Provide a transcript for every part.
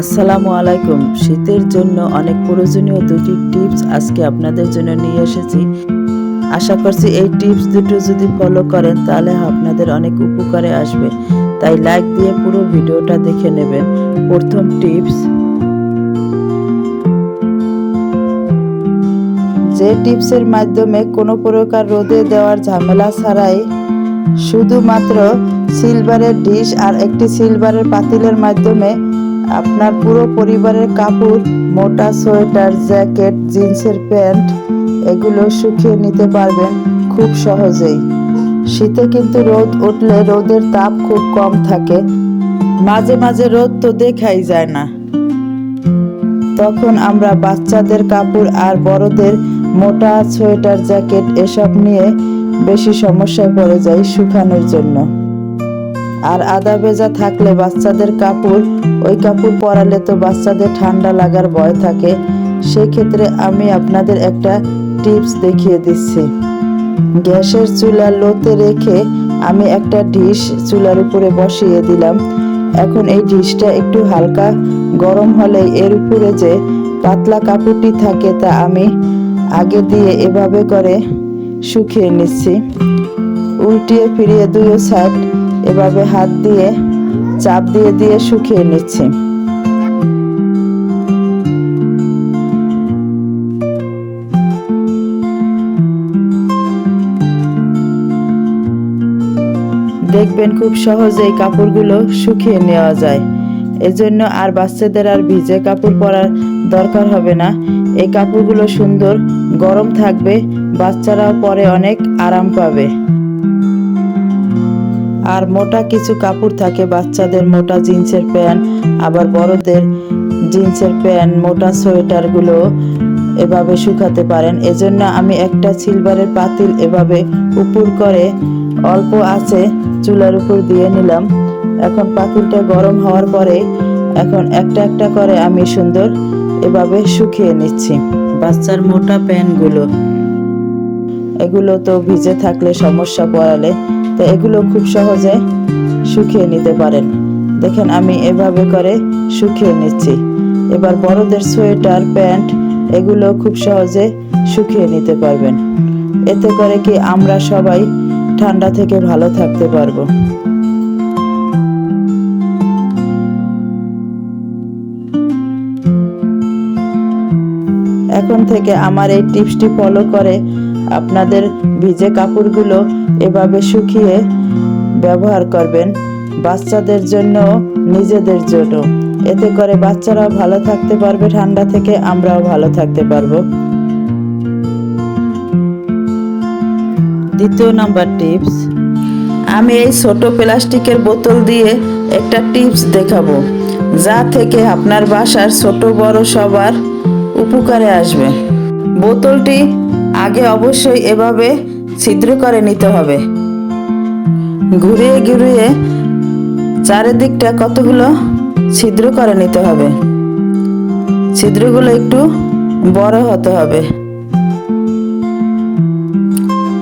আসসালামু আলাইকুম। শীতের জন্য অনেক প্রয়োজনীয় দুটি টিপস আজকে আপনাদের জন্য নিয়ে এসেছি। আশা করছি এই টিপস দুটো যদি ফলো করেন, তাহলে আপনাদের অনেক উপকারে আসবে। তাই লাইক দিয়ে পুরো ভিডিওটা দেখে নেবেন। প্রথম টিপস। যে টিপসের মাধ্যমে কোনো প্রকার রোদে দেওয়ার ঝামেলা ছাড়াই শুধুমাত্র সিলভারের ডিশ আর একটি সিলভারের পাতিলের মাধ্যমে আপনার পুরো পরিবারের কাপড়, মোটা সোয়েটার, জ্যাকেট, জিন্সের প্যান্ট, এগুলো শুকিয়ে নিতে পারবেন খুব সহজেই। শীতে কিন্তু রোদ উঠলে রোদের তাপ খুব কম থাকে। মাঝে মাঝে রোদ তো দেখাই যায় না। তখন আমরা বাচ্চাদের কাপড় আর বড়দের মোটা সোয়েটার, জ্যাকেট এসব নিয়ে বেশি সমস্যায় পড়ে যাই শুকানোর জন্য। আর আদা ভেজা থাকলে বাচ্চাদের কাপড়, ওই কাপড় পরালে তো বাচ্চাদের ঠান্ডা লাগার ভয় থাকে। সেক্ষেত্রে আমি আপনাদের একটা টিপস দেখিয়ে দিচ্ছি। গ্যাসের চুলা লোতে রেখে আমি একটা ডিশ চুলার উপরে বসিয়ে দিলাম। এখন এই ডিশটা একটু হালকা গরম হলে এর উপরে যে পাতলা কাপড়টি থাকে তা আমি আগে দিয়ে এভাবে করে শুকিয়ে নিচ্ছি। উল্টিয়ে ফিরিয়ে দুই সাইড এভাবে হাত দিয়ে, চাপ দিয়ে দিয়ে শুকিয়ে নিচ্ছি। দেখবেন খুব সহজেই কাপড়গুলো শুকিয়ে নেওয়া যায়। এজন্য আর বাচ্চাদের আর ভিজে কাপড় পরার দরকার হবে না। এই কাপড়গুলো সুন্দর গরম থাকবে, বাচ্চারাও পরে অনেক আরাম পাবে। আর মোটা কিছু কাপড় থাকে বাচ্চাদের, মোটা জিন্সের প্যান্ট, আবার বড়দের জিন্সের প্যান্ট, মোটা সোয়েটারগুলো এভাবে শুকাতে পারেন। এজন্য আমি একটা সিলভারের পাতিল এভাবে উপর করে অল্প আছে চুলার উপর দিয়ে নিলাম। এখন পাতিলটা গরম হওয়ার পরে এখন একটা একটা করে আমি সুন্দর এভাবে শুকিয়ে নিচ্ছি বাচ্চার মোটা প্যান্টগুলো। এগুলো তো ভিজে থাকলে সমস্যা পড়ালে তো এগুলো খুব সহজে শুকিয়ে নিতে পারেন। দেখেন আমি এভাবে করে শুকিয়ে নিচ্ছি। এবার বড়দের সোয়েটার, প্যান্ট এগুলো খুব সহজে শুকিয়ে নিতে পারবেন। এতে করে কি আমরা সবাই ঠান্ডা থেকে ভালো থাকতে পারব। এখন থেকে আমার এই টিপসটি ফলো করে আপনাদের ভিজে কাপড়গুলো এভাবে শুকিয়ে ব্যবহার করবেন। বাচ্চাদের জন্য, নিজেদের জন্য। এতে করে বাচ্চারাও ভালো থাকতে পারবে, ঠান্ডা থেকে আমরাও ভালো থাকতে পারব। দ্বিতীয় নাম্বার টিপস, আমি এই ছোট প্লাস্টিকের বোতল দিয়ে একটা টিপস দেখাবো, যা থেকে আপনার বাসার ছোট বড় সবার উপকারে আসবে। বোতলটি আগে অবশ্যই এভাবে ছিদ্র করে নিতে হবে। ঘুরিয়ে ঘুরিয়ে চারিদিকটা কতগুলো ছিদ্র করে নিতে হবে। ছিদ্রগুলো একটু বড় হতে হবে।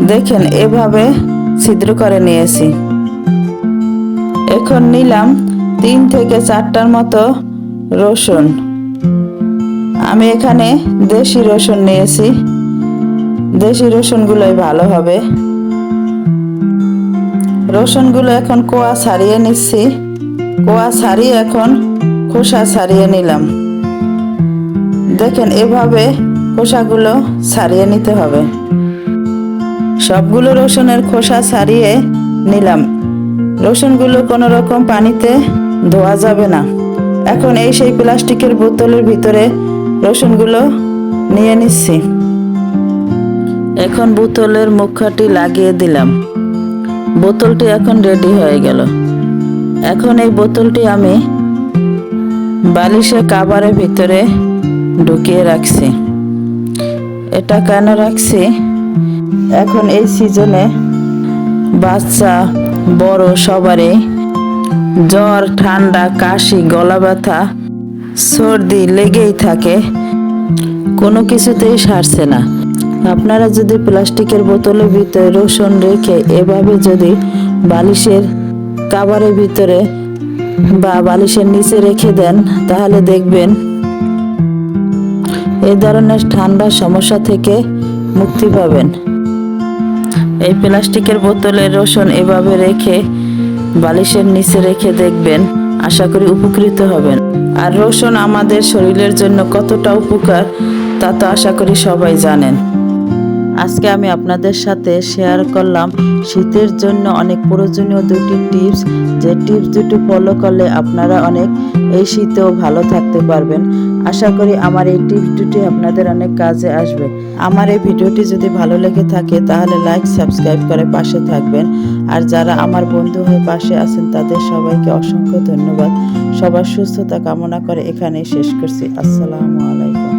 দেখেন, এভাবে ছিদ্র করে নিয়েছি। এখন নিলাম তিন থেকে চারটার মতো রসুন। আমি এখানে দেশি রসুন নিয়েছি। দেশি রসুনগুলোই ভালো হবে। রসুনগুলো এখন কোয়া ছাড়িয়ে নিচ্ছি। কোয়া ছাড়িয়ে এখন খোসা ছাড়িয়ে নিলাম। দেখেন এভাবে খোসাগুলো ছাড়িয়ে নিতে হবে। সবগুলো রসুনের খোসা ছাড়িয়ে নিলাম। রসুনগুলো কোনো রকম পানিতে ধোয়া যাবে না। এখন এই সেই প্লাস্টিকের বোতলের ভিতরে রসুনগুলো নিয়ে নিচ্ছি। এখন বোতলের মুখাটি লাগিয়ে দিলাম। বোতলটি এখন রেডি হয়ে গেল। এখন এই বোতলটি আমি বালিশের কাবারের ভিতরে ঢুকিয়ে রাখছি। এটা কেন রাখছি? এখন এই সিজনে বাচ্চা, বড় সবারই জ্বর, ঠান্ডা, কাশি, গলা ব্যথা, সর্দি লেগেই থাকে। কোনো কিছুতেই সারছে না। আপনারা যদি প্লাস্টিকের বোতলের ভিতরে রসুন রেখে এভাবে যদি বালিশের কাবারের ভিতরে বা বালিশের নিচে রেখে দেন, তাহলে দেখবেন এই ধরনের ঠান্ডার সমস্যা থেকে মুক্তি পাবেন। এই প্লাস্টিকের বোতলে রসুন এভাবে রেখে বালিশের নিচে রেখে দেখবেন, আশা করি উপকৃত হবেন। আর রসুন আমাদের শরীরের জন্য কতটা উপকার, তা তো আশা করি সবাই জানেন। আজকে আমি আপনাদের সাথে শেয়ার করলাম শীতের জন্য অনেক প্রয়োজনীয় দুটি টিপস যে টিপস দুটি ফলো করলে আপনারা অনেক এই শীতেও ভালো থাকতে পারবেন। আশা করি আমার এই টিপস দুটি আপনাদের অনেক কাজে আসবে। আমার এই ভিডিওটি যদি ভালো লেগে থাকে তাহলে লাইক সাবস্ক্রাইব করে পাশে থাকবেন। আর যারা আমার বন্ধু হয়ে পাশে আছেন তাদের সবাইকে অসংখ্য ধন্যবাদ। সবার সুস্থতা কামনা করে এখানেই শেষ করছি। আসসালামু আলাইকুম।